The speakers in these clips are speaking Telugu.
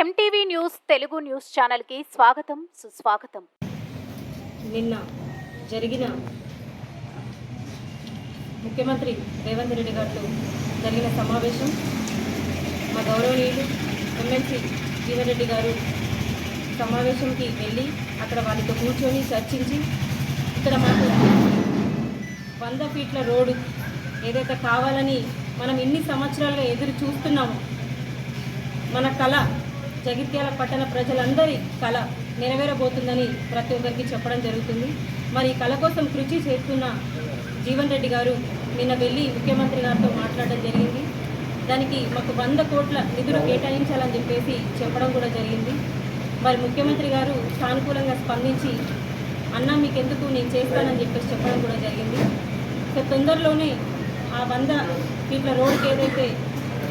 ఎంటీవీ న్యూస్ తెలుగు న్యూస్ ఛానల్కి స్వాగతం సుస్వాగతం. నిన్న జరిగిన ముఖ్యమంత్రి రేవంత్ రెడ్డి గారితో జరిగిన సమావేశం. మా గౌరవనీయులు ఎమ్మెల్సీ జీవన్ రెడ్డి గారు సమావేశంకి వెళ్ళి అక్కడ వాళ్ళతో కూర్చొని చర్చించి ఇక్కడ మాకు వంద ఫీట్ల రోడ్డు ఏదైతే కావాలని మనం ఇన్ని సంవత్సరాలుగా ఎదురు చూస్తున్నాము మన కళ జగిత్యాల పట్టణ ప్రజలందరి కళ నెరవేరబోతుందని ప్రతి ఒక్కరికి చెప్పడం జరుగుతుంది. మరి ఈ కళ కోసం కృషి చేస్తున్న జీవన్ రెడ్డి గారు నిన్న వెళ్ళి ముఖ్యమంత్రి గారితో మాట్లాడడం జరిగింది. దానికి మాకు వంద కోట్ల నిధులు కేటాయించాలని చెప్పేసి చెప్పడం కూడా జరిగింది. మరి ముఖ్యమంత్రి గారు సానుకూలంగా స్పందించి అన్న మీకెందుకు నేను చేస్తానని చెప్పేసి చెప్పడం కూడా జరిగింది. సో తొందరలోనే ఆ వంద ఫీట్ల రోడ్డుకి ఏదైతే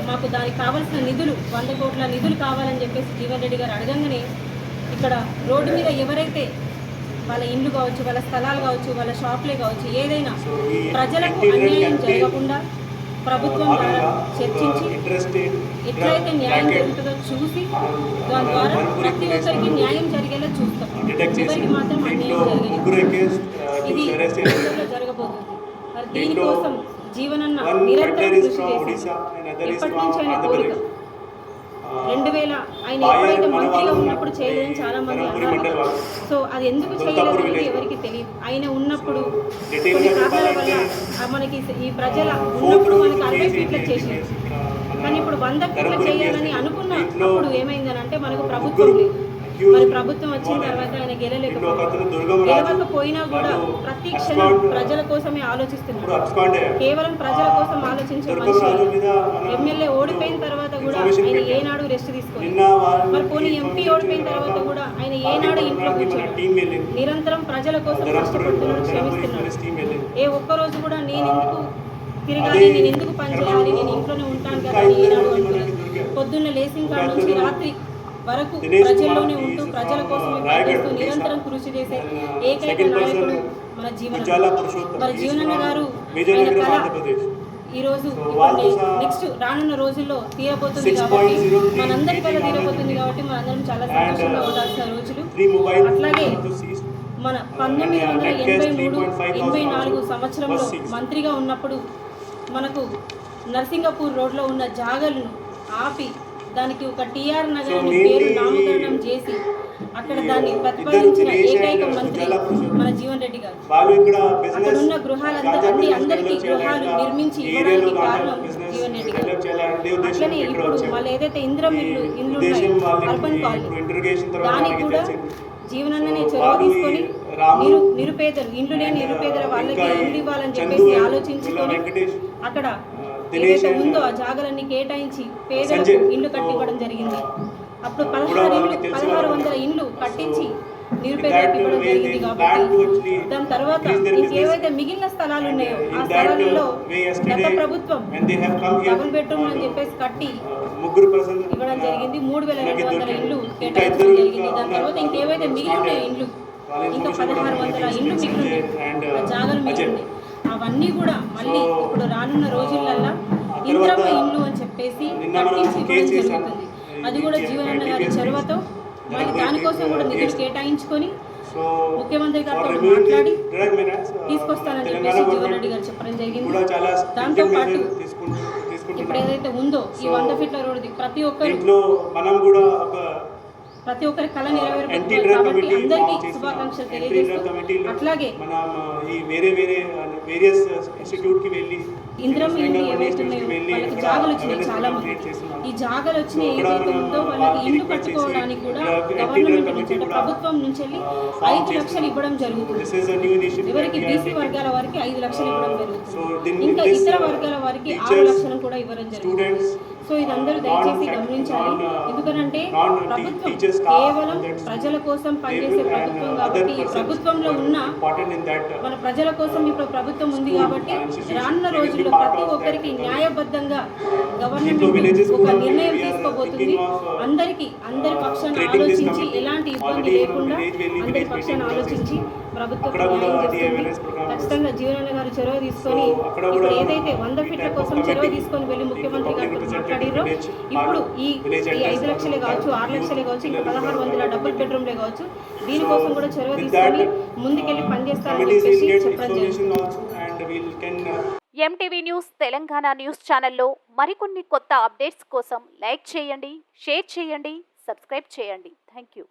మాకు దానికి కావాల్సిన నిధులు వంద కోట్ల నిధులు కావాలని చెప్పేసి జీవన్ రెడ్డి గారు అడగంగానే ఇక్కడ రోడ్డు మీద ఎవరైతే వాళ్ళ ఇండ్లు కావచ్చు వాళ్ళ స్థలాలు కావచ్చు వాళ్ళ షాపులే కావచ్చు ఏదైనా ప్రజలకు అన్యాయం జరగకుండా ప్రభుత్వం ద్వారా చర్చించి ఎట్లయితే న్యాయం జరుగుతుందో చూసి దాని ద్వారా ప్రతి ఒక్కరికి న్యాయం జరిగేలా చూస్తాం. ఎవరికి మాత్రం అన్యాయం జరగలేదు. ఇది జరగబోతుంది. మరి దీనికోసం జీవనన్న నిరంతరం కృషి ఎప్పటి నుంచి ఆయన కోరిక? రెండు వేల ఆయన ఎప్పుడైతే మంత్రిగా ఉన్నప్పుడు చేయలేదని చాలా మంది అన్నారు. సో అది ఎందుకు చేయలేదు అనేది ఎవరికి తెలియదు. ఆయన ఉన్నప్పుడు కొన్ని కారణాల వల్ల మనకి ఈ ప్రజల ఉన్నప్పుడు మనకి అరవై ఫీట్ల చేసినారు కానీ ఇప్పుడు వంద ఫీట్ల చేయాలని అనుకున్న అప్పుడు ఏమైందని అంటే మనకు ప్రభుత్వం లేదు మరి ప్రభుత్వం వచ్చిన తర్వాత ఆయన గెలలేకపోయాడు గెలవకపోయినా కూడా ప్రతి క్షణం ప్రజల కోసమే ఆలోచిస్తున్నారు కేవలం ప్రజల కోసం ఆలోచించే ఎమ్మెల్యే ఓడిపోయిన తర్వాత కూడా ఆయన ఏనాడు రెస్ట్ తీసుకోలేదు మరి పోనీ ఎంపీ ఓడిపోయిన తర్వాత కూడా ఆయన ఏనాడు ఇంట్లో నిరంతరం ప్రజల కోసం కష్టపడుతున్నాడు శ్రమిస్తున్నాడు ఏ ఒక్క రోజు కూడా నేను ఎందుకు తిరగాలి నేను ఎందుకు పనిచేయాలి నేను ఇంట్లోనే ఉంటాను కదా ఏనాడు అనుకోలేదు పొద్దున్న లేసిన కాడ నుంచి రాత్రి వరకు ప్రజల్లోనే ఉంటూ ప్రజల పనిచేస్తూ నిరంతరం కృషి చేసే ఏకైక నాయకుడు మన జీవన మరి జీవనన్న గారు ఆయన కళ ఈ రోజు నెక్స్ట్ రానున్న రోజుల్లో తీరబోతుంది కాబట్టి మనందరి కళ తీరబోతుంది కాబట్టి మనందరం చాలా సంతోషంగా ఉండాల్సిన రోజులు. అట్లాగే మన పంతొమ్మిది వందల ఎనభై మూడు ఎనభై నాలుగు సంవత్సరంలో మంత్రిగా ఉన్నప్పుడు మనకు నర్సింగపూర్ రోడ్లో ఉన్న జాగలను ఆపి దానికి ఒక టిఆర్ నగర్ అని పేరు నామకరణం చేసి అక్కడ దాన్ని ప్రతిపాదించిన ఏకైక మంత్రి మన జీవన్ రెడ్డి గారు. వాళ్ళు అక్కడ ఉన్న గృహాలంతా అన్ని అందరికీ గృహాలు నిర్మించి ఇవ్వడానికి కారణం జీవన్ రెడ్డి గారు. అట్లనే ఇప్పుడు మళ్ళీ ఏదైతే ఇంద్రం ఇల్లు ఇల్లు ఉన్నాయి అర్బన్ కాలనీ దానికి కూడా జీవనన్ననే చొరవ తీసుకొని నిరు నిరుపేదలు ఇండ్లు లేని నిరుపేదల వాళ్ళకి ఇండ్లు ఇవ్వాలని చెప్పేసి ఆలోచించుకొని అక్కడ ఏదైతే ఉందో ఆ జాగలన్నీ కేటాయించి పేదలకు ఇండ్లు కట్టివ్వడం జరిగింది. అప్పుడు పదహారు ఇండ్లు పదహారు వందల ఇండ్లు కట్టించి నిరుపేదలకు ఇవ్వడం జరిగింది కాబట్టి దాని తర్వాత ఇంకేవైతే మిగిలిన స్థలాలు ఉన్నాయో ఆ స్థలాలలో గత ప్రభుత్వం డబుల్ బెడ్రూమ్ అని చెప్పేసి కట్టి ఇవ్వడం జరిగింది. మూడు వేల రెండు వందల ఇండ్లు కేటాయించడం జరిగింది. దాని తర్వాత ఇంకేవైతే మిగిలి ఉన్నాయో ఇండ్లు ఇంకా పదహారు వందల ఇండ్లు మిగిలి ఉన్నాయి ఆ జాగలు మిగిలి ఉన్నాయి అవన్నీ కూడా మళ్ళీ ఇప్పుడు రానున్న రోజులల్లా ఇంద్రమ్మ ఇండ్లు అని చెప్పేసి కట్టించి ఇవ్వడం జరుగుతుంది. అది కూడా జీవనన్న గారి చొరవతో మళ్ళీ దానికోసం కూడా నిధులు కేటాయించుకొని ముఖ్యమంత్రి గారితో మాట్లాడి తీసుకొస్తానని చెప్పేసి జీవన్ రెడ్డి గారు చెప్పడం జరిగింది. దాంతో పాటు ఇప్పుడు ఏదైతే ఉందో ఈ వంద ఫీట్ల రోడ్డుది ప్రతి ఒక్కరు మనం కూడా ఒక ప్రతి ఒక్కరి కళ నెరవేరుతుంది అందరికీ. శుభాకాంక్షలు తెలియజేస్తూ అట్లాగే మనం ఈ వేరే వేరే వేరియస్ ఇన్స్టిట్యూట్కి వెళ్ళి ఇంద్రం ఇల్లు తెలంగాణ ఏవైతే institutes కి ఉన్నాయో వెళ్ళి వాళ్ళకి అక్కడ జాగలు వచ్చినాయి చాలా మంది. ఈ జాగలు ఏదైతే ఉందో వాళ్ళకి ఇల్లు కట్టుకోవడానికి కూడా గవర్నమెంట్ నుంచి ప్రభుత్వం నుంచి వెళ్ళి ఐదు లక్షలు ఇవ్వడం జరుగుతుంది. ఎవరికి బీసీ వర్గాల వారికి ఐదు లక్షలు ఇవ్వడం జరుగుతుంది. ఇంకా ఇతర వర్గాల వారికి ఆరు లక్షలు కూడా ఇవ్వడం జరుగుతుంది. సో ఇదందరూ దయచేసి గమనించాలి ఎందుకంటే ప్రభుత్వం కేవలం ప్రజల కోసం పనిచేసే ప్రభుత్వం కాబట్టి ఈ ప్రభుత్వంలో ఉన్న మన ప్రజల కోసం ఇప్పుడు ప్రభుత్వం ఉంది కాబట్టి రానున్న రోజుల్లో ప్రతి ఒక్కరికి న్యాయబద్ధంగా గవర్నమెంట్ ఒక నిర్ణయం తీసుకోబోతుంది అందరికి అందరి పక్షాన creating this ఆలోచించి. ఎలాంటి ఇబ్బంది లేకుండా అందరి village పక్షాన meeting ఆలోచించి ప్రభుత్వం ఖచ్చితంగా జీవనాన్న గారు చొరవ తీసుకొని ఏదైతే వంద ఫీట్ల కోసం చొరవ తీసుకొని వెళ్ళి ముఖ్యమంత్రి public గారితో representative మాట్లాడిరో village, ఇప్పుడు ఈ ఐదు లక్షలే కావచ్చు ఆరు లక్షలే కావచ్చు ఇంకా పదహారు వందల డబుల్ బెడ్రూమ్లే కావచ్చు దీనికోసం కూడా చొరవ తీసుకొని ముందుకెళ్ళి పనిచేస్తారని committees will చెప్పేసి చెప్పడం జరిగింది. uh, MTV news Telangana news ఛానల్లో మరికొన్ని కొత్త అప్డేట్స్ కోసం లైక్ చేయండి షేర్ చేయండి సబ్స్క్రైబ్ చేయండి. Thank you